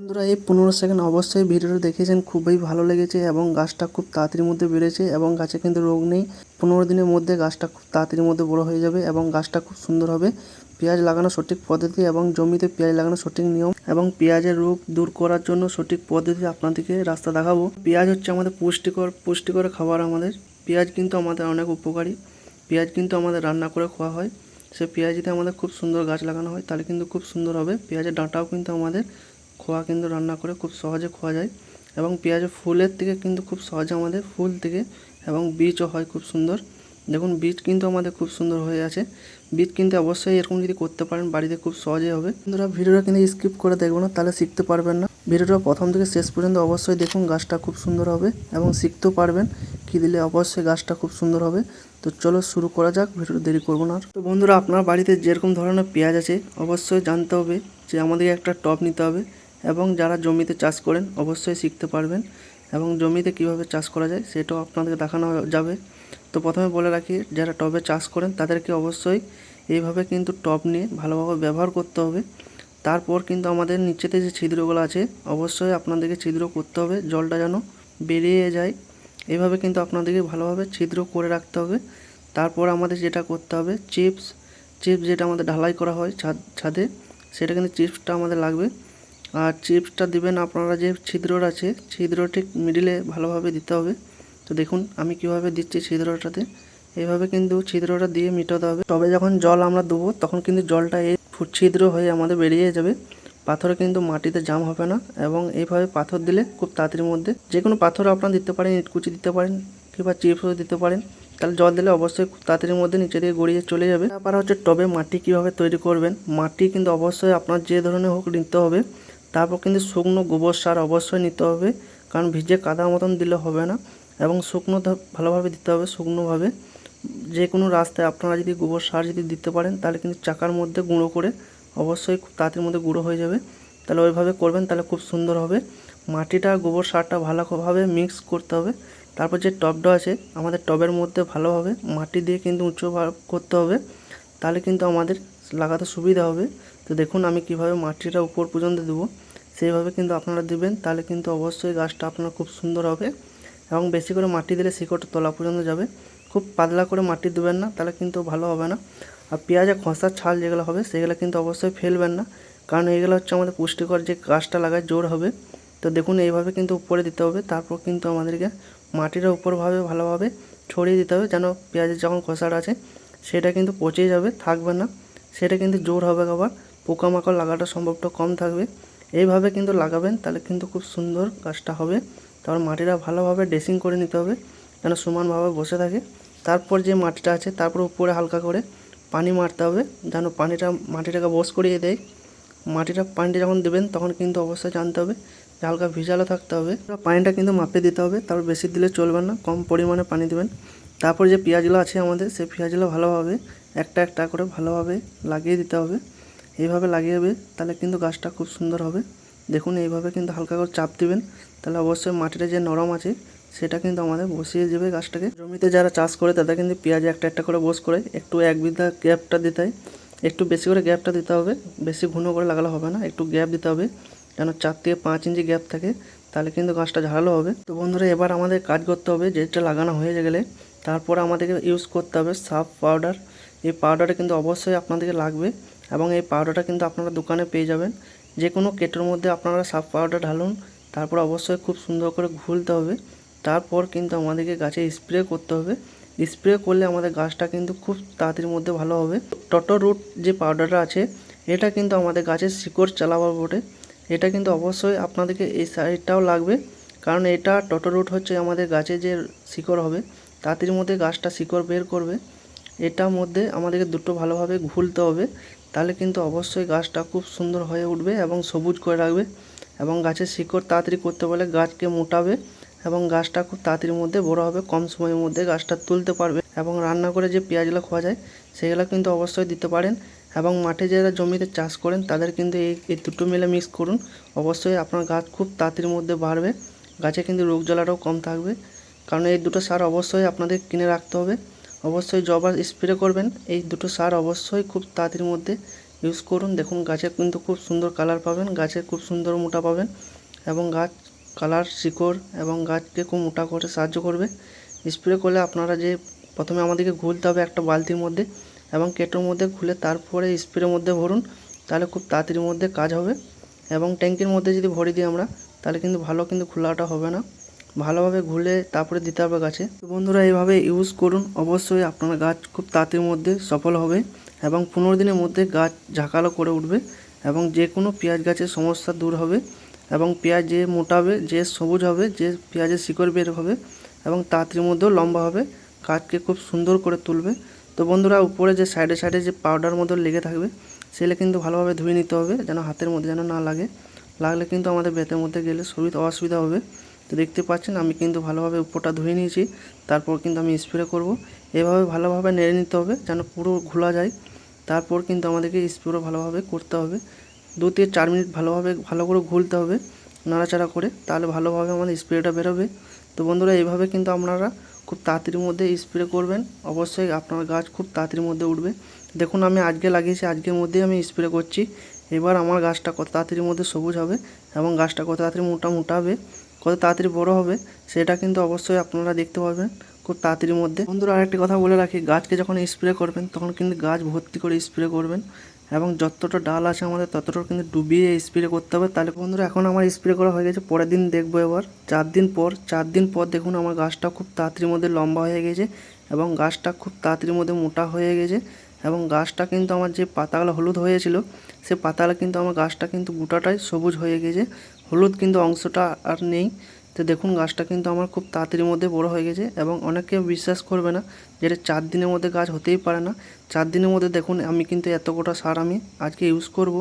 বন্ধুরা, এই পনেরো সেকেন্ড অবশ্যই ভিডিওটা দেখেছেন, খুবই ভালো লেগেছে এবং গাছটা খুব তাড়াতাড়ির মধ্যে বেড়েছে এবং গাছে কিন্তু রোগ নেই। পনেরো দিনের মধ্যে গাছটা খুব তাড়াতাড়ির মধ্যে বড় হয়ে যাবে এবং গাছটা খুব সুন্দর হবে। পেঁয়াজ লাগানো সঠিক পদ্ধতি এবং জমিতে পেঁয়াজ লাগানোর সঠিক নিয়ম এবং পেঁয়াজের রোগ দূর করার জন্য সঠিক পদ্ধতি আপনাদেরকে রাস্তা দেখাবো। পেঁয়াজ হচ্ছে আমাদের পুষ্টিকর পুষ্টিকর খাবার আমাদের। পেঁয়াজ কিন্তু আমাদের অনেক উপকারী। পেঁয়াজ কিন্তু আমাদের রান্না করে খাওয়া হয়। সে পেঁয়াজ যদি আমাদের খুব সুন্দর গাছ লাগানো হয়, তাহলে কিন্তু খুব সুন্দর হবে। পেঁয়াজের ডাঁটাও কিন্তু আমাদের খোয়া কিন্তু রান্না করে খুব সহজে খোয়া যায় এবং পেঁয়াজ ফুলের থেকে কিন্তু খুব সহজে আমাদের ফুল থেকে এবং বীজও হয় খুব সুন্দর। দেখুন, বীজ কিন্তু আমাদের খুব সুন্দর হয়ে আছে। বীজ কিন্তু অবশ্যই এরকম যদি করতে পারেন, বাড়িতে খুব সহজে হবে। বন্ধুরা, ভিডিওটা কিন্তু স্কিপ করে দেখব না, তাহলে শিখতে পারবেন না। ভিডিওটা প্রথম থেকে শেষ পর্যন্ত অবশ্যই দেখুন, গাছটা খুব সুন্দর হবে এবং শিখতেও পারবেন কী দিলে অবশ্যই গাছটা খুব সুন্দর হবে। তো চলো শুরু করা যাক, ভিডিওটা দেরি করব না। তো বন্ধুরা, আপনার বাড়িতে যেরকম ধরনের পেঁয়াজ আছে, অবশ্যই জানতে হবে যে আমাদেরকে একটা টব নিতে হবে। এবং যারা জমিতে চাষ করেন অবশ্যই শিখতে পারবেন এবং জমিতে কীভাবে চাষ করা যায় সেটাও আপনাদেরকে দেখানো যাবে। তো প্রথমে বলে রাখি, যারা টবে চাষ করেন তাদেরকে অবশ্যই এইভাবে কিন্তু টব নিয়ে ভালোভাবে ব্যবহার করতে হবে। তারপর কিন্তু আমাদের নিচেতে যে ছিদ্রগুলো আছে, অবশ্যই আপনাদেরকে ছিদ্র করতে হবে, জলটা যেন বেরিয়ে যায়। এভাবে কিন্তু আপনাদেরকে ভালোভাবে ছিদ্র করে রাখতে হবে। তারপর আমাদের যেটা করতে হবে, চিপস চিপস যেটা আমাদের ঢালাই করা হয় ছাদ, ছাদে, সেটা কিন্তু চিপসটা আমাদের লাগবে। আর চিপসটা দিবেন আপনারা যে ছিদ্রটা আছে, ছিদ্র ঠিক মিডিলে ভালোভাবে দিতে হবে। তো দেখুন, আমি কীভাবে দিচ্ছি ছিদ্রটাতে। এইভাবে কিন্তু ছিদ্রটা দিয়ে মিটাতে হবে। তবে যখন জল আমরা দেবো, তখন কিন্তু জলটা এই ছিদ্র হয়ে আমাদের বেরিয়ে যাবে। পাথরে কিন্তু মাটিতে জাম হবে না এবং এইভাবে পাথর দিলে খুব তাড়াতাড়ির মধ্যে যে কোনো পাথর আপনারা দিতে পারেন ইটকুচি দিতে পারেন কিংবা চিপসও দিতে পারেন। তাহলে জল দিলে অবশ্যই খুব তাড়াতাড়ির মধ্যে নিচে দিয়ে গড়িয়ে চলে যাবে। তারপর হচ্ছে টবে মাটি কীভাবে তৈরি করবেন? মাটি কিন্তু অবশ্যই আপনার যে ধরনের হোক নিতে হবে। তারপর কিন্তু শুকনো গোবর সার অবশ্যই নিতে হবে, কারণ ভিজে কাদা মতন দিলে হবে না। এবং শুকনো ভালোভাবে দিতে হবে শুকনোভাবে। যে কোনো রাস্তায় আপনারা যদি গোবর সার যদি দিতে পারেন, তাহলে কিন্তু চাকার মধ্যে গুঁড়ো করে অবশ্যই খুব তাড়াতাড়ির মধ্যে গুঁড়ো হয়ে যাবে। তাহলে ওইভাবে করবেন, তাহলে খুব সুন্দর হবে। মাটিটা, গোবর সারটা ভালোভাবে মিক্স করতে হবে। তারপর যে টবটা আছে, আমাদের টবের মধ্যে ভালোভাবে মাটি দিয়ে কিন্তু উঁচু করতে হবে। তাহলে কিন্তু আমাদের লাগাতে সুবিধা হবে। তো দেখুন, আমি কীভাবে মাটিটা উপর পর্যন্ত দেবো, সেইভাবে কিন্তু আপনারা দিবেন। তাহলে কিন্তু অবশ্যই গাছটা আপনার খুব সুন্দর হবে এবং বেশি করে মাটি দিলে শিকড়টা তলা পর্যন্ত যাবে। খুব পাতলা করে মাটি দেবেন না, তাহলে কিন্তু ভালো হবে না। আর পেঁয়াজের খসার ছাল যেগুলো হবে, সেগুলো কিন্তু অবশ্যই ফেলবেন না, কারণ এগুলো হচ্ছে আমাদের পুষ্টিকর যে গাছটা লাগায় জোর হবে। তো দেখুন, এইভাবে কিন্তু উপরে দিতে হবে, তারপর কিন্তু আমাদেরকে মাটিটা উপরভাবে ভালোভাবে ছড়িয়ে দিতে হবে, যেন পেঁয়াজের যখন খসাটা আছে, সেটা কিন্তু পচে যাবে, থাকবে না। সেটা কিন্তু জোর হবে আবার। পোকামাকড় লাগাটা সম্ভবটা কম থাকবে। এইভাবে কিন্তু লাগাবেন, তাহলে কিন্তু খুব সুন্দর গাছটা হবে। তারপর মাটিটা ভালোভাবে ড্রেসিং করে নিতে হবে, যেন সমানভাবে বসে থাকে। তারপর যে মাটিটা আছে, তারপর উপরে হালকা করে পানি মারতে হবে, যেন পানিটা, মাটিটাকে বস করিয়ে দেয়। মাটিটা পানিটা যখন দেবেন, তখন কিন্তু অবশ্যই জানতে হবে যে হালকা ভিজালো থাকতে হবে। পানিটা কিন্তু মাপে দিতে হবে, তারপর বেশি দিলে চলবে না, কম পরিমাণে পানি দেবেন। তারপর যে পেঁয়াজগুলো আছে আমাদের সেই পেঁয়াজগুলো ভালোভাবে, একটা একটা করে ভালোভাবে লাগিয়ে দিতে হবে। এইভাবে লাগিয়ে দেবে, তাহলে কিন্তু গাছটা খুব সুন্দর হবে। দেখুন, এইভাবে কিন্তু হালকা করে চাপ দিবেন। তাহলে অবশ্যই মাটিটা যে নরম আছে, সেটা কিন্তু আমাদের বসিয়ে দেবে গাছটাকে। জমিতে যারা চাষ করে, তাদের কিন্তু পেঁয়াজ একটা একটা করে বস করে, একটু এক বিঘা গ্যাপটা দিতে হয়। একটু বেশি করে গ্যাপটা দিতে হবে, বেশি ঘন করে লাগালে হবে না, একটু গ্যাপ দিতে হবে। যেন চার থেকে পাঁচ ইঞ্চি গ্যাপ থাকে, তাহলে কিন্তু গাছটা ঝাড়ালো হবে। তো বন্ধুরা, এবার আমাদের কাজ করতে হবে, যেটা লাগানো হয়ে গেলে। তারপর আমাদেরকে ইউজ করতে হবে সাফ পাউডার। এই পাউডারটা কিন্তু অবশ্যই আপনাদেরকে লাগবে। এবং এই পাউডারটা কিন্তু আপনারা দোকানে পেয়ে যাবেন। যে কোনো কেটোর মধ্যে আপনারা সাফ পাউডার ঢালুন, তারপর অবশ্যই খুব সুন্দর করে ঘুলতে হবে। তারপর কিন্তু আমাদেরকে গাছে স্প্রে করতে হবে। স্প্রে করলে আমাদের গাছটা কিন্তু খুব তাড়াতাড়ির মধ্যে ভালো হবে। টটো রুট যে পাউডারটা আছে, এটা কিন্তু আমাদের গাছের শিকড় চালাবার বটে। এটা কিন্তু অবশ্যই আপনাদেরকে এই সাইডটাও লাগবে। কারণ এটা টটো রুট হচ্ছে আমাদের গাছে যে শিকড় হবে, তাড়াতাড়ির মধ্যে গাছটা শিকড় বের করবে। এটার মধ্যে আমাদেরকে দুটো ভালোভাবে ঘুলতে হবে। তাহলে কিন্তু অবশ্যই গাছটা খুব সুন্দর হয়ে উঠবে এবং সবুজ করে রাখবে এবং গাছের শিকড় তাড়াতাড়ি করতে বলে গাছকে মোটাবে এবং গাছটা খুব তাড়াতাড়ির মধ্যে বড় হবে, কম সময়ের মধ্যে গাছটা তুলতে পারবে এবং রান্না করে যে পেঁয়াজগুলো খাওয়া যায় সেগুলো কিন্তু অবশ্যই দিতে পারেন এবং মাঠে যারা জমিতে চাষ করেন তাদের কিন্তু এই এই দুটো মিলে মিক্স করুন। অবশ্যই আপনার গাছ খুব তাড়াতাড়ির মধ্যে বাড়বে, গাছে কিন্তু রোগ জ্বালাটাও কম থাকবে। কারণ এই দুটো সার অবশ্যই আপনাদের কিনে রাখতে হবে। অবশ্যই জবার স্প্রে করবেন। এই দুটো সার অবশ্যই খুব তাড়াতাড়ির মধ্যে ইউজ করুন। দেখুন গাছে কিন্তু খুব সুন্দর কালার পাবেন, গাছে খুব সুন্দর মোটা পাবেন এবং গাছ কালার শিকড় এবং গাছকে খুব মোটা করে সাহায্য করবে। স্প্রে করলে আপনারা যে প্রথমে আমাদেরকে ঘুলতে হবে একটা বালতির মধ্যে এবং কেটোর মধ্যে ঘুলে তারপরে স্প্রের মধ্যে ভরুন, তাহলে খুব তাড়াতাড়ির মধ্যে কাজ হবে। এবং ট্যাঙ্কির মধ্যে যদি ভরে দিই আমরা, তাহলে কিন্তু ভালো কিন্তু খোলাটা হবে না। ভালোভাবে ঘুলে তারপরে দিতে হবে গাছে। তো বন্ধুরা, এইভাবে ইউজ করুন। অবশ্যই আপনার গাছ খুব তাড়াতাড়ির মধ্যে সফল হবে এবং পনেরো দিনের মধ্যে গাছ ঝাঁকালো করে উঠবে এবং যে কোনো পেঁয়াজ গাছের সমস্যা দূর হবে এবং পেঁয়াজ যে মোটাবে যে সবুজ হবে, যে পেঁয়াজের শিকড় বের হবে এবং তাড়াতাড়ির মধ্যেও লম্বা হবে, গাছকে খুব সুন্দর করে তুলবে। তো বন্ধুরা, উপরে যে সাইডে সাইডে যে পাউডার মতো লেগে থাকবে, সেগুলো কিন্তু ভালোভাবে ধুয়ে নিতে হবে যেন হাতের মধ্যে যেন না লাগে। লাগলে কিন্তু আমাদের বেতের মধ্যে গেলে সুবিধা অসুবিধা হবে। তো দেখতে পাচ্ছেন, আমি কিন্তু ভালোভাবে উপরটা ধুয়ে নিয়েছি, তারপর কিন্তু আমি স্প্রে করব। এভাবে ভালোভাবে নেড়ে নিতে হবে যেন পুরো ঘোলা যায়। তারপর কিন্তু আমাদেরকে স্প্রে ভালোভাবে করতে হবে। দু থেকে চার মিনিট ভালোভাবে, ভালো করে ঘুলতে হবে নাড়াচাড়া করে, তাহলে ভালোভাবে আমাদের স্প্রেটা বেরোবে। তো বন্ধুরা এইভাবে কিন্তু আপনারা খুব তাড়াতাড়ির মধ্যে স্প্রে করবেন। অবশ্যই আপনার গাছ খুব তাড়াতাড়ির মধ্যে উঠবে। দেখুন, আমি আজকে লাগিয়েছি, আজকের মধ্যেই আমি স্প্রে করছি। এবার আমার গাছটা কত তাড়াতাড়ির মধ্যে সবুজ হবে এবং গাছটা কত তাড়াতাড়ি মোটা মোটা হবে। কত তাড়াতাড়ি বড় হবে সেটা কিন্তু অবশ্যই আপনারা দেখতে পাবেন খুব তাড়াতাড়ির মধ্যে। বন্ধুরা, আরেকটি কথা বলে রাখি, গাছকে যখন স্প্রে করবেন তখন কিন্তু গাছ ভর্তি করে স্প্রে করবেন এবং যতটা ডাল আছে আমাদের ততটা কিন্তু ডুবিয়ে স্প্রে করতে হবে। তাহলে বন্ধুরা, এখন আমার স্প্রে করা হয়ে গেছে, পরের দিন দেখব এবার। চার দিন পর, চার দিন পর দেখুন আমার গাছটা খুব তাড়াতাড়ির মধ্যে লম্বা হয়ে গেছে এবং গাছটা খুব তাড়াতাড়ির মধ্যে মোটা হয়ে গেছে এবং গাছটা কিন্তু আমার যে পাতাগুলো হলুদ হয়েছিল, সে পাতাগুলো কিন্তু আমার গাছটা কিন্তু গোটাটাই সবুজ হয়ে গেছে। হলুদ কিন্তু অংশটা আর নেই। তো দেখুন, গাছটা কিন্তু আমার খুব তাড়াতাড়ির মধ্যে বড় হয়ে গেছে এবং অনেকে বিশ্বাস করবে না যে এটা চার দিনের মধ্যে গাছ হতেই পারে না। চার দিনের মধ্যে দেখুন, আমি কিন্তু এত গোটা সার আমি আজকে ইউজ করব।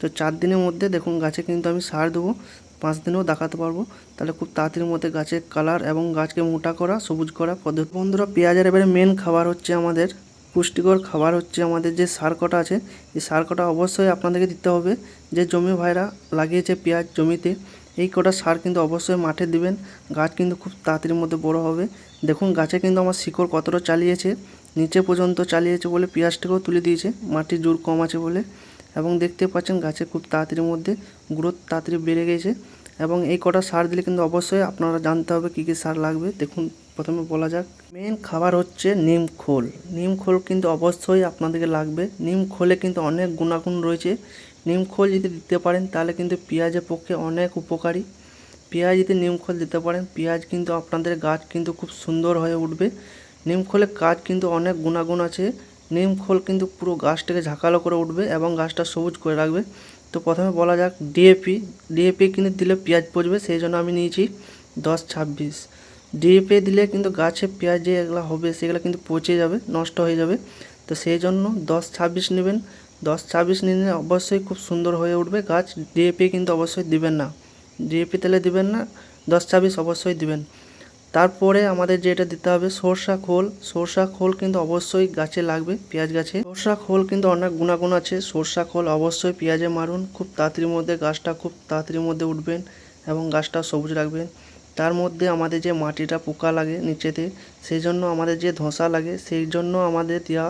তো চার দিনের মধ্যে দেখুন, গাছে কিন্তু আমি সার দেবো। পাঁচ দিনেও দেখাতে পারব। তাহলে খুব তাড়াতাড়ির মধ্যে গাছের কালার এবং গাছকে মোটা করা, সবুজ করা পদ্ধতি। বন্ধুরা পেঁয়াজের এবারে মেন খাবার হচ্ছে আমাদের পুষ্টিকর খাবার হচ্ছে আমাদের যে সার কটা আছে, এই সার কটা অবশ্যই আপনাদেরকে দিতে হবে। যে জমি ভাইরা লাগিয়েছে পেঁয়াজ জমিতে, এই কটা সার কিন্তু অবশ্যই মাঠে দিবেন। গাছ কিন্তু খুব তাড়াতাড়ির মধ্যে বড় হবে। দেখুন, গাছে কিন্তু আমার শিকড় কতটা চালিয়েছে, নিচে পর্যন্ত চালিয়েছে বলে পেঁয়াজটাকেও তুলে দিয়েছে। মাটির জোর কম আছে বলে। এবং দেখতে পাচ্ছেন, গাছে খুব তাড়াতাড়ির মধ্যে গ্রোথ তাড়াতাড়ি বেড়ে গেছে। এবং এই কটা সার দিলে কিন্তু অবশ্যই আপনারা জানতে হবে কী কী সার লাগবে। দেখুন, প্রথমে বলা যাক। মেন খাবার হচ্ছে নিম খোল। নিম খোল কিন্তু অবশ্যই আপনাদেরকে লাগবে। নিম খোলে কিন্তু অনেক গুণাগুণ রয়েছে। নিম খোল যদি দিতে পারেন, তাহলে কিন্তু পেঁয়াজের পক্ষে অনেক উপকারী। পেঁয়াজ যদি নিম খোল দিতে পারেন, পেঁয়াজ কিন্তু আপনাদের গাছ কিন্তু খুব সুন্দর হয়ে উঠবে। নিম খোলের কাজ কিন্তু অনেক গুণাগুণ আছে। নিম খোল কিন্তু পুরো গাছটাকে ঝাঁকালো করে উঠবে এবং গাছটা সবুজ করে রাখবে। তো প্রথমে বলা যাক ডিএপি ডিএপি কিন্তু দিলে পেঁয়াজ পচবে, সেই জন্য আমি নিয়েছি দশ ছাব্বিশ। ডিএপি দিলে কিন্তু গাছে পেঁয়াজ যে এগুলো হবে, সেগুলো কিন্তু পচে যাবে, নষ্ট হয়ে যাবে। তো সেই জন্য দশ ছাব্বিশ নেবেন। দশ ছাব্বিশ নিলে অবশ্যই খুব সুন্দর হয়ে উঠবে গাছ। ডিএপি কিন্তু অবশ্যই দিবেন না। ডিএপি তেলে দিবেন না, দশ ছাব্বিশ অবশ্যই দিবেন। তারপরে আমাদের যেটা দিতে হবে, সরষা খোল। সরষা খোল কিন্তু অবশ্যই গাছে লাগবে, পেঁয়াজ গাছে। সরষা খোল কিন্তু অনেক গুণাগুণ আছে। সরষা খোল অবশ্যই পেঁয়াজে মারুন। খুব তাড়াতাড়ির মধ্যে গাছটা খুব তাড়াতাড়ির মধ্যে উঠবেন এবং গাছটা সবুজ রাখবেন। তার মধ্যে আমাদের যে মাটিটা পোকা লাগে নিচেতে সেই জন্য আমাদের যে ধসা লাগে সেই জন্য আমাদের দেওয়া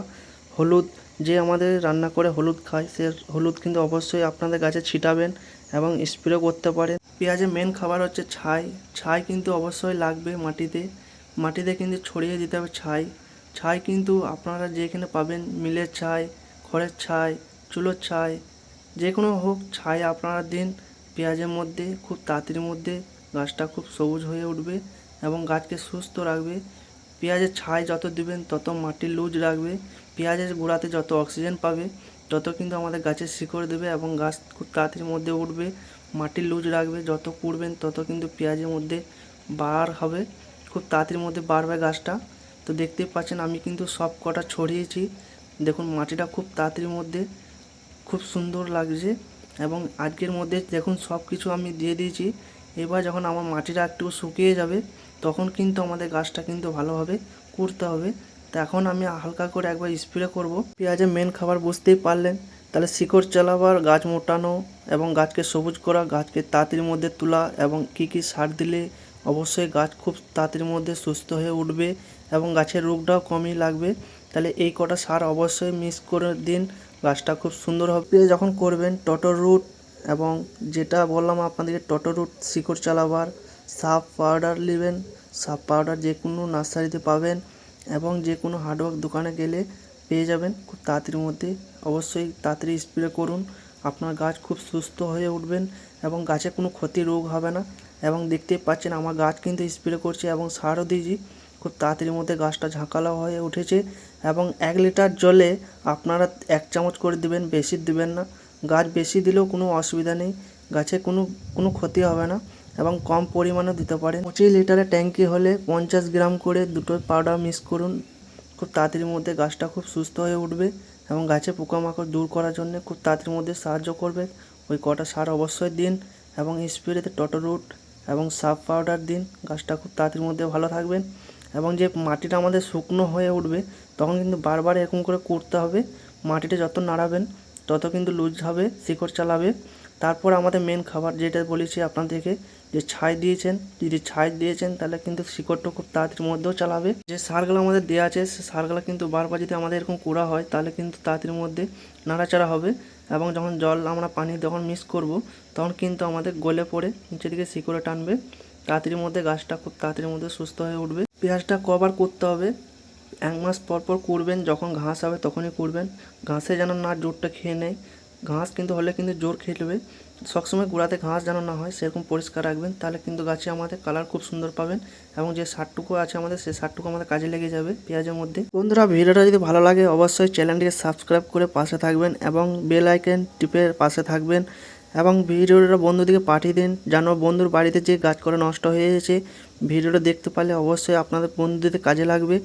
হলুদ, যে আমাদের রান্না করে হলুদ খায়, সে হলুদ কিন্তু অবশ্যই আপনাদের গাছে ছিটাবেন। এবং স্প্রে করতে পারেন। পেঁয়াজের মেন খাবার হচ্ছে ছাই। ছাই কিন্তু অবশ্যই লাগবে মাটিতে। মাটিতে কিন্তু ছড়িয়ে দিতে হবে ছাই। ছাই কিন্তু আপনারা যেখানে পাবেন মিলের ছাই, খড়ের ছাই, চুলোর ছাই যে কোনো হোক ছাই আপনারা দিন পেঁয়াজের মধ্যে, খুব তাড়াতাড়ির মধ্যে গাছটা খুব সবুজ হয়ে উঠবে এবং গাছকে সুস্থ রাখবে। পেঁয়াজের ছাই যত দিবেন তত মাটি লুজ রাখবে। পেঁয়াজের গোড়াতে যত অক্সিজেন পাবে তত কিন্তু আমাদের গাছের শিকড় দেবে এবং গাছ খুব তাড়াতাড়ির মধ্যে উঠবে, মাটির লুজ রাখবে, যত কুড়বেন তত কিন্তু পেঁয়াজের মধ্যে বার হবে, খুব তাড়াতাড়ির মধ্যে বাড়বে গাছটা। তো দেখতেই পাচ্ছেন আমি কিন্তু সব কটা ছড়িয়েছি, দেখুন মাটিটা খুব তাড়াতাড়ির মধ্যে খুব সুন্দর লাগছে এবং আজকের মধ্যে দেখুন সব কিছু আমি দিয়ে দিয়েছি, এবার যখন আমার মাটিটা একটু শুকিয়ে যাবে, তখন কিন্তু আমাদের গাছটা কিন্তু ভালোভাবে করতে হবে। তো এখন আমি হালকা করে একবার স্প্রে করব। পেঁয়াজের মেন খাবার বুঝতেই পারলেন। তাহলে শিকড় চালাবার, গাছ মোটানো এবং গাছকে সবুজ করা, গাছকে তাঁতির মধ্যে তোলা এবং কী কী সার দিলে অবশ্যই গাছ খুব তাড়াতাড়ির মধ্যে সুস্থ হয়ে উঠবে এবং গাছের রোগটাও কমই লাগবে। তাহলে এই কটা সার অবশ্যই মিক্স করে দিন। গাছটা খুব সুন্দর হবে। যখন করবেন টটো রুট এবং যেটা বললাম আপনাদেরকে টটো রুট, শিকড় চালাবার সাপ পাউডার নেবেন। সাপ পাউডার যে কোনো নার্সারিতে পাবেন। এবং যে কোনো হার্ডওয়ার্ক দোকানে গেলে পেয়ে যাবেন। খুব তাড়াতাড়ির মধ্যে অবশ্যই তাড়াতাড়ি স্প্রে করুন। আপনার গাছ খুব সুস্থ হয়ে উঠবেন এবং গাছে কোনো ক্ষতি রোগ হবে না। এবং দেখতেই পাচ্ছেন আমার গাছ কিন্তু স্প্রে করছে এবং সারও দিয়েছি। খুব তাড়াতাড়ির মধ্যে গাছটা ঝাঁকালো হয়ে উঠেছে এবং এক লিটার জলে আপনারা এক চামচ করে দিবেন, বেশি দিবেন না। গাছ বেশি দিলেও কোনো অসুবিধা নেই। গাছে কোনো কোনো ক্ষতি হবে না। এবং কম পরিমাণেও দিতে পারেন। পঁচিশ লিটারের ট্যাঙ্কি হলে পঞ্চাশ গ্রাম করে দুটো পাউডার মিক্স করুন। খুব তাড়াতাড়ির মধ্যে গাছটা খুব সুস্থ হয়ে উঠবে এবং গাছে পোকামাকড় দূর করার জন্য খুব তাড়াতাড়ির মধ্যে সাহায্য করবে। ওই কটা সার অবশ্যই দিন এবং স্প্রেতে টটো রুট এবং সাব পাউডার দিন। গাছটা খুব তাড়াতাড়ির মধ্যে ভালো থাকবেন এবং যে মাটিটা আমাদের শুকনো হয়ে উঠবে তখন কিন্তু বারবার এরকম করে করতে হবে। মাটিটা যত নাড়াবেন তত কিন্তু লুজ হবে, শিকড় চালাবে। তারপর আমাদের মেন খাবার যেটা বলেছি আপনাদেরকে যে ছাই দিয়েছেন, যদি ছাই দিয়েছেন, তাহলে কিন্তু শিকড়টা খুব তাড়াতাড়ির মধ্যেও চালাবে। যে সারগুলো আমাদের দেওয়া আছে, সে সারগুলো কিন্তু বারবার যদি আমাদের এরকম করা হয়, তাহলে কিন্তু তাড়াতাড়ির মধ্যে নাড়াচাড়া হবে এবং যখন জল আমরা পানি যখন মিক্স করব, তখন কিন্তু আমাদের গলে পড়ে, নিচের দিকে শিকড়ে টানবে। তাড়াতাড়ির মধ্যে গাছটা খুব তাড়াতাড়ির মধ্যে সুস্থ হয়ে উঠবে। পেঁয়াজটা কবার করতে হবে। এক মাস পর পর করবেন যখন ঘাস হবে তখনই করবেন ঘাসে যেন না জোরটা খেয়ে নেয়। ঘাস কিন্তু হলে কিন্তু জোর খেয়ে নেবে সবসময় গোড়াতে ঘাস যেন না হয়, সেরকম পরিষ্কার রাখবেন। তাহলে কিন্তু গাছে আমাদের কালার খুব সুন্দর পাবেন এবং যে সারটুকু আছে আমাদের সেই সারটুকু আমাদের কাজে লেগে যাবে পেঁয়াজের মধ্যে। বন্ধুরা, ভিডিওটা যদি ভালো লাগে, অবশ্যই চ্যানেলটিকে সাবস্ক্রাইব করে পাশে থাকবেন এবং বেল আইকন টিপে পাশে থাকবেন। এবং ভিডিওটা বন্ধুদিকে পাঠিয়ে দিন, যেন বন্ধুর বাড়িতে যে গাছ করে নষ্ট হয়ে গেছে ভিডিওটা দেখতে পারলে অবশ্যই আপনাদের বন্ধুদের কাজে লাগবে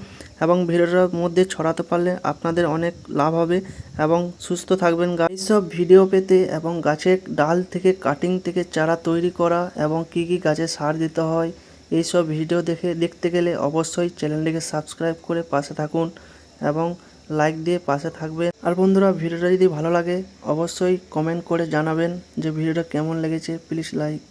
এবং ভিডিওটার মধ্যে ছড়াতে পারলে আপনাদের অনেক লাভ হবে এবং সুস্থ থাকবেন গাছ এইসব ভিডিও পেতে এবং গাছের ডাল থেকে কাটিং থেকে চারা তৈরি করা এবং কি কি গাছে সার দিতে হয়, এইসব ভিডিও দেখে দেখতে গেলে অবশ্যই চ্যানেলটিকে সাবস্ক্রাইব করে পাশে থাকুন এবং লাইক দিয়ে পাশে থাকবেন। আর বন্ধুরা, ভিডিওটা যদি ভালো লাগে, অবশ্যই কমেন্ট করে জানাবেন যে ভিডিওটা কেমন লেগেছে। Please like.